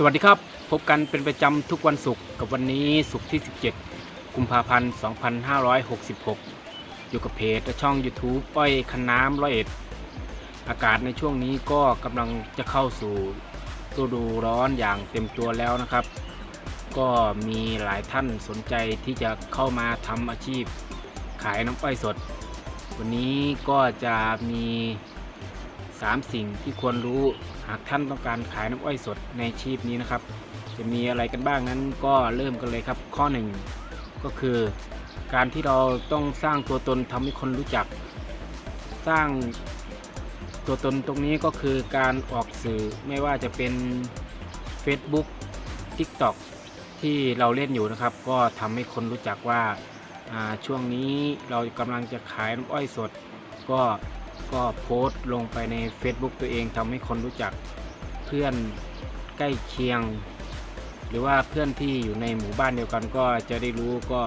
สวัสดีครับ พบกันเป็นประจำทุกวันศุกร์กับวันนี้ศุกร์ที่ 17 กุมภาพันธ์ 2566 อยู่กับเพจและช่อง YouTube ป้อยคันน้ำร้อยเอ็ด อากาศในช่วงนี้ก็กำลังจะเข้าสู่ฤดูร้อนอย่างเต็มตัวแล้วนะครับ ก็มีหลายท่านสนใจที่จะเข้ามาทำอาชีพขายน้ำอ้อยสด วันนี้ก็จะมี 3 สิ่งที่ควรรู้หากท่านต้องการขายน้ำอ้อยสดในชีพนี้นะครับ จะมีอะไรกันบ้างนั้นก็เริ่มกันเลยครับ ข้อ 1 ก็คือ การที่เราต้องสร้างตัวตนทำให้คนรู้จัก สร้างตัวตนตรงนี้ก็คือการออกสื่อไม่ว่าจะเป็น Facebook TikTok ที่เราเล่นอยู่นะครับ ก็ทำให้คนรู้จักว่าอ่าช่วงนี้เรากำลังจะขายน้ำอ้อยสด ก็ ก็โพสต์ลงไปใน Facebook ตัวเองทำให้คนรู้จักเพื่อนใกล้เคียง หรือว่าเพื่อนที่อยู่ในหมู่บ้านเดียวกันก็จะได้รู้ก็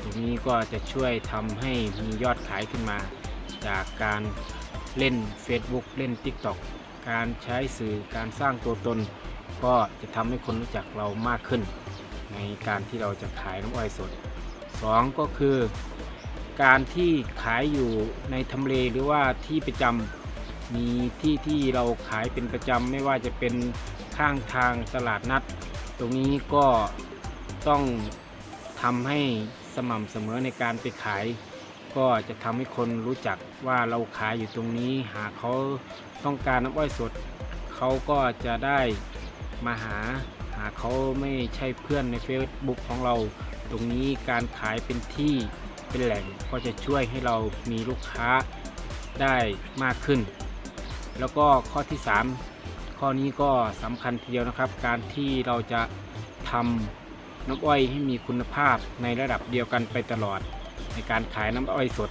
ตรงนี้ก็จะช่วยทำให้มียอดขายขึ้นมา จากการเล่น Facebook เล่น TikTok การใช้สื่อการสร้างตัวตน ก็จะทำให้คนรู้จักเรามากขึ้น ในการที่เราจะขายน้ำอ้อยสด 2 ก็คือ การที่ขายอยู่ในทำเลหรือว่าที่ประจำมีที่ที่เราขายเป็นประจำไม่ว่าจะเป็นข้างทางตลาดนัด ตรงนี้ก็ต้องทำให้สม่ำเสมอในการไปขาย ก็จะทำให้คนรู้จักว่าเราขายอยู่ตรงนี้ หากเขาต้องการน้ำอ้อยสด เขาก็จะได้มาหาหากเขาไม่ใช่เพื่อนใน Facebook ของเรา ตรงนี้การขายเป็นที่ เป็นแหล่งก็จะช่วยให้เรามีลูกค้าได้มากขึ้น แล้วก็ข้อที่ 3 ข้อนี้ก็สำคัญทีเดียวนะครับ การที่เราจะทำน้ำอ้อยให้มีคุณภาพในระดับเดียวกันไปตลอด ในการขายน้ำอ้อยสด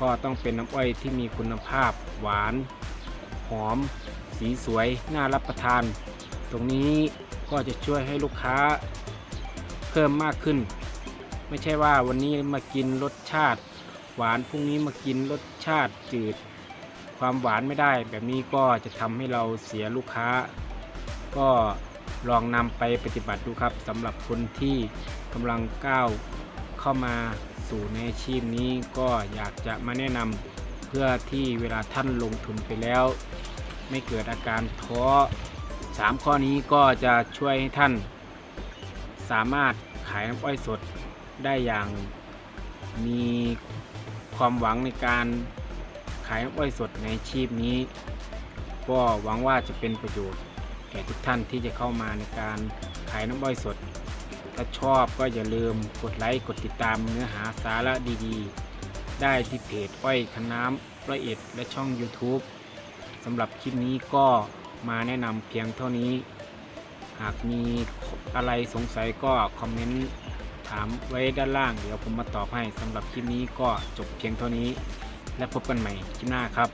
ก็ต้องเป็นน้ำอ้อยที่มีคุณภาพหวาน หอม สีสวย น่ารับประทาน ตรงนี้ก็จะช่วยให้ลูกค้าเพิ่มมากขึ้น ไม่ใช่ว่าวันนี้มากินรสชาติ หวานพรุ่งนี้มากินรสชาติจืด ความหวานไม่ได้ แบบนี้ก็จะทำให้เราเสียลูกค้า ก็ลองนำไปปฏิบัติดูครับสำหรับคนที่กำลังก้าวเข้ามาสู่ในอาชีพนี้ก็อยากจะมาแนะนำเพื่อที่เวลาท่านลงทุนไปแล้ว ไม่เกิดอาการท้อสามข้อนี้ก็จะช่วยให้ท่าน สามารถขายน้ำอ้อยสด ได้อย่างมีความหวังในการขายน้ำอ้อยสดในชีพนี้ ก็หวังว่าจะเป็นประโยชน์แก่ทุกท่านที่จะเข้ามาในการขายน้ำอ้อยสด ถ้าชอบก็อย่าลืมกดไลค์กดติดตามเนื้อหาสาระดีๆ ได้ที่เพจอ้อยคันน้ำร้อยเอ็ดและช่อง YouTube สำหรับคลิปนี้ก็มาแนะนำเพียงเท่านี้ หากมีอะไรสงสัยก็คอมเมนต์ ถามไว้ด้านล่าง เดี๋ยวผมมาตอบให้สำหรับคลิปนี้ก็จบเพียงเท่านี้ และพบกันใหม่คลิปหน้าครับ